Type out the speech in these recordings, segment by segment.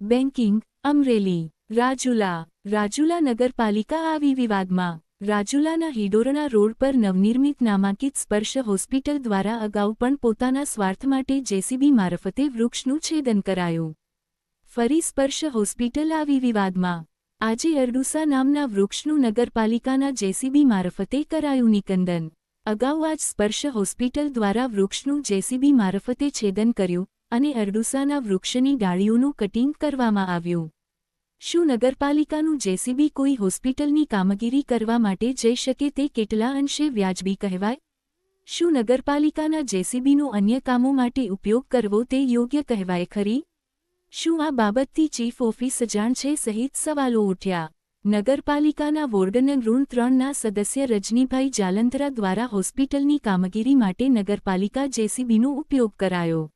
Banking, Amreli, Rajula Rajula નગરપાલિકા આવી વિવાદમાં, રાજુલાના હિડોરણા રોડ પર નવનિર્મિત નામાંકિત સ્પર્શ હોસ્પિટલ દ્વારા અગાઉ પણ પોતાના સ્વાર્થ માટે જેસીબી મારફતે વૃક્ષનું છેદન કરાયું. ફરી સ્પર્શ હોસ્પિટલ આવી વિવાદમાં, આજે અરડુસા નામના વૃક્ષનું નગરપાલિકાના જેસીબી મારફતે કરાયું નિકંદન. અગાઉ આજ સ્પર્શ હોસ્પિટલ દ્વારા વૃક્ષનું જેસીબી મારફતે છેદન કર્યું અને અરડુસાના વૃક્ષની ડાળીઓનું કટિંગ કરવામાં આવ્યું. શું નગરપાલિકાનું જેસીબી કોઈ હોસ્પિટલની કામગીરી કરવા માટે જઈ શકે તે કેટલા અંશે વ્યાજબી કહેવાય? શું નગરપાલિકાના જેસીબીનો અન્ય કામો માટે ઉપયોગ કરવો તે યોગ્ય કહેવાય ખરી? શું આ બાબતથી ચીફ ઓફિસ અજાણ છે સહિત સવાલો ઉઠ્યા? નગરપાલિકાના વોર્ડન ઋણ ત્રણના સદસ્ય રજનીભાઈ જાલંધરા દ્વારા હોસ્પિટલની કામગીરી માટે નગરપાલિકા જેસીબીનો ઉપયોગ કરાયો.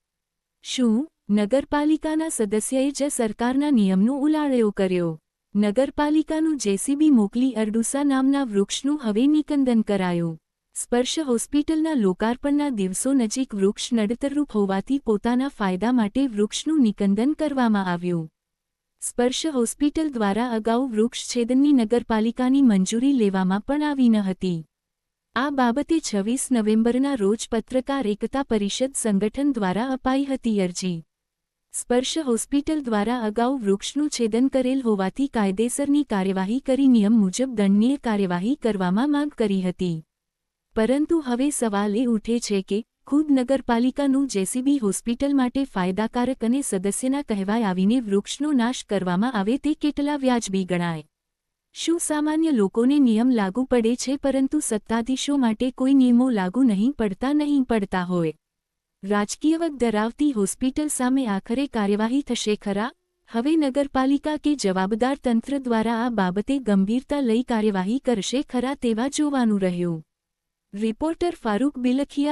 શું? નગરપાલિકાના સદસ્યએ જ સરકારના નિયમનો ઉલાળ્યો કર્યો. નગરપાલિકાનું જેસીબી મોકલી અરડુસા નામના વૃક્ષનું હવે નિકંદન કરાયું. સ્પર્શ હોસ્પિટલના લોકાર્પણના દિવસો નજીક વૃક્ષ નડતરરૂપ હોવાથી પોતાના ફાયદા માટે વૃક્ષનું નિકંદન કરવામાં આવ્યું. સ્પર્શ હોસ્પિટલ દ્વારા અગાઉ વૃક્ષછેદનની નગરપાલિકાની મંજૂરી લેવામાં પણ આવી ન હતી. આ બાબતે છવ્વીસ નવેમ્બરના રોજ પત્રકાર એકતા પરિષદ સંગઠન દ્વારા અપાઈ હતી અરજી. સ્પર્શ હોસ્પિટલ દ્વારા અગાઉ વૃક્ષનું છેદન કરેલ હોવાથી કાયદેસરની કાર્યવાહી કરી નિયમ મુજબ દંડનીય કાર્યવાહી કરવામાં માંગ કરી હતી. પરંતુ હવે સવાલ એ ઉઠે છે કે, ખુદ નગરપાલિકાનું જેસીબી હોસ્પિટલ માટે ફાયદાકારક અને સદસ્યના કહેવાય આવીને વૃક્ષનો નાશ કરવામાં આવે તે કેટલા વ્યાજબી ગણાય? શું સામાન્ય લોકોને નિયમ લાગુ પડે છે પરંતુ સત્તાધીશો માટે કોઈ નિયમો લાગુ નહીં પડતા નહીં પડતા હોય? રાજકીયવક ધરાવતી હોસ્પિટલ સામે આખરે કાર્યવાહી થશે ખરા? હવે નગરપાલિકા કે જવાબદાર તંત્ર દ્વારા આ બાબતે ગંભીરતા લઈ કાર્યવાહી કરશે ખરા તેવા જોવાનું રહ્યું. રિપોર્ટર ફારૂક બિલખિયા